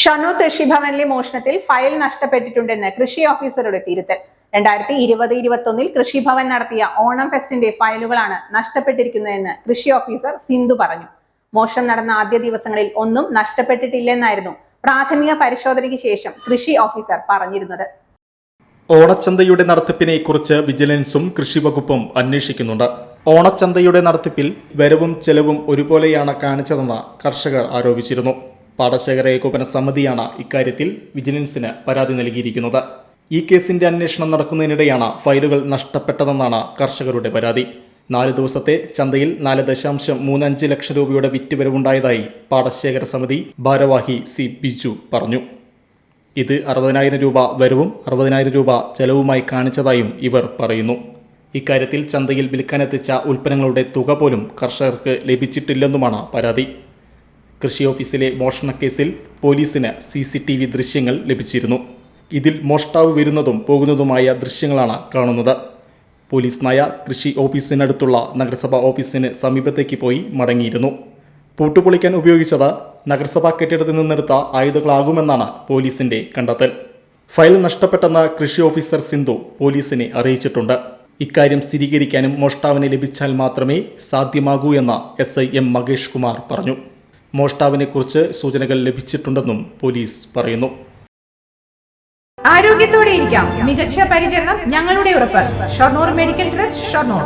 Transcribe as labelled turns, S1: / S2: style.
S1: ഷണ്ണൂർ കൃഷിഭവനിലെ മോഷണത്തിൽ file നഷ്ടപ്പെട്ടിട്ടുണ്ടെന്ന് കൃഷി ഓഫീസറുടെ തിരുത്തൽ. രണ്ടായിരത്തി ഇരുപത് ഇരുപത്തൊന്നിൽ കൃഷിഭവൻ നടത്തിയ ഓണം ഫെസ്റ്റിന്റെ ഫയലുകളാണ് നഷ്ടപ്പെട്ടിരിക്കുന്നതെന്ന് കൃഷി ഓഫീസർ സിന്ധു പറഞ്ഞു. മോഷണം നടന്ന ആദ്യ ദിവസങ്ങളിൽ ഒന്നും നഷ്ടപ്പെട്ടിട്ടില്ലെന്നായിരുന്നു പ്രാഥമിക പരിശോധനയ്ക്ക് ശേഷം കൃഷി ഓഫീസർ പറഞ്ഞിരുന്നത്.
S2: ഓണച്ചന്തയുടെ നടത്തിപ്പിനെ കുറിച്ച് വിജിലൻസും കൃഷിവകുപ്പും അന്വേഷിക്കുന്നുണ്ട്. ഓണച്ചന്തയുടെ നടത്തിപ്പിൽ വരവും ചെലവും ഒരുപോലെയാണ് കാണിച്ചതെന്ന് കർഷകർ ആരോപിച്ചിരുന്നു. പാടശേഖര ഏകോപന സമിതിയാണ് ഇക്കാര്യത്തിൽ വിജിലൻസിന് പരാതി നൽകിയിരിക്കുന്നത്. ഈ കേസിന്റെ അന്വേഷണം നടക്കുന്നതിനിടെയാണ് ഫയലുകൾ നഷ്ടപ്പെട്ടതെന്നാണ് കർഷകരുടെ പരാതി. നാല് ദിവസത്തെ ചന്തയിൽ നാല് ദശാംശം മൂന്നഞ്ച് ലക്ഷം രൂപയുടെ വിറ്റുവരവുണ്ടായതായി പാടശേഖര സമിതി ഭാരവാഹി സി ബിജു പറഞ്ഞു. ഇത് അറുപതിനായിരം രൂപ വരവും അറുപതിനായിരം രൂപ ചെലവുമായി കാണിച്ചതായും ഇവർ പറയുന്നു. ഇക്കാര്യത്തിൽ ചന്തയിൽ വിൽക്കാനെത്തിച്ച ഉൽപ്പന്നങ്ങളുടെ തുക പോലും കർഷകർക്ക് ലഭിച്ചിട്ടില്ലെന്നുമാണ് പരാതി. കൃഷി ഓഫീസിലെ മോഷണക്കേസിൽ പോലീസിന് സി സി ടി വി ദൃശ്യങ്ങൾ ലഭിച്ചിരുന്നു. ഇതിൽ മോഷ്ടാവ് വരുന്നതും പോകുന്നതുമായ ദൃശ്യങ്ങളാണ് കാണുന്നത്. പോലീസ് നായ കൃഷി ഓഫീസിനടുത്തുള്ള നഗരസഭാ ഓഫീസിന് സമീപത്തേക്ക് പോയി മടങ്ങിയിരുന്നു. പൂട്ടുപൊളിക്കാൻ ഉപയോഗിച്ചത് നഗരസഭാ കെട്ടിടത്തിൽ നിന്നെടുത്ത ആയുധങ്ങളാകുമെന്നാണ് പോലീസിന്റെ കണ്ടെത്തൽ. ഫയൽ നഷ്ടപ്പെട്ടെന്ന് കൃഷി ഓഫീസർ സിന്ധു പോലീസിനെ അറിയിച്ചിട്ടുണ്ട്. ഇക്കാര്യം സ്ഥിരീകരിക്കാനും മോഷ്ടാവിനെ ലഭിച്ചാൽ മാത്രമേ സാധ്യമാകൂ എന്ന് S I M Mahesh Kumar പറഞ്ഞു. മോഷ്ടാവിനെക്കുറിച്ച് സൂചനകൾ ലഭിച്ചിട്ടുണ്ടെന്നും പോലീസ് പറയുന്നു.
S3: ആരോഗ്യത്തോടെ ഇരിക്കാം മികച്ച പരിചരണം ഞങ്ങളുടെ ഉറപ്പ്. Shoranur medical trust Shoranur.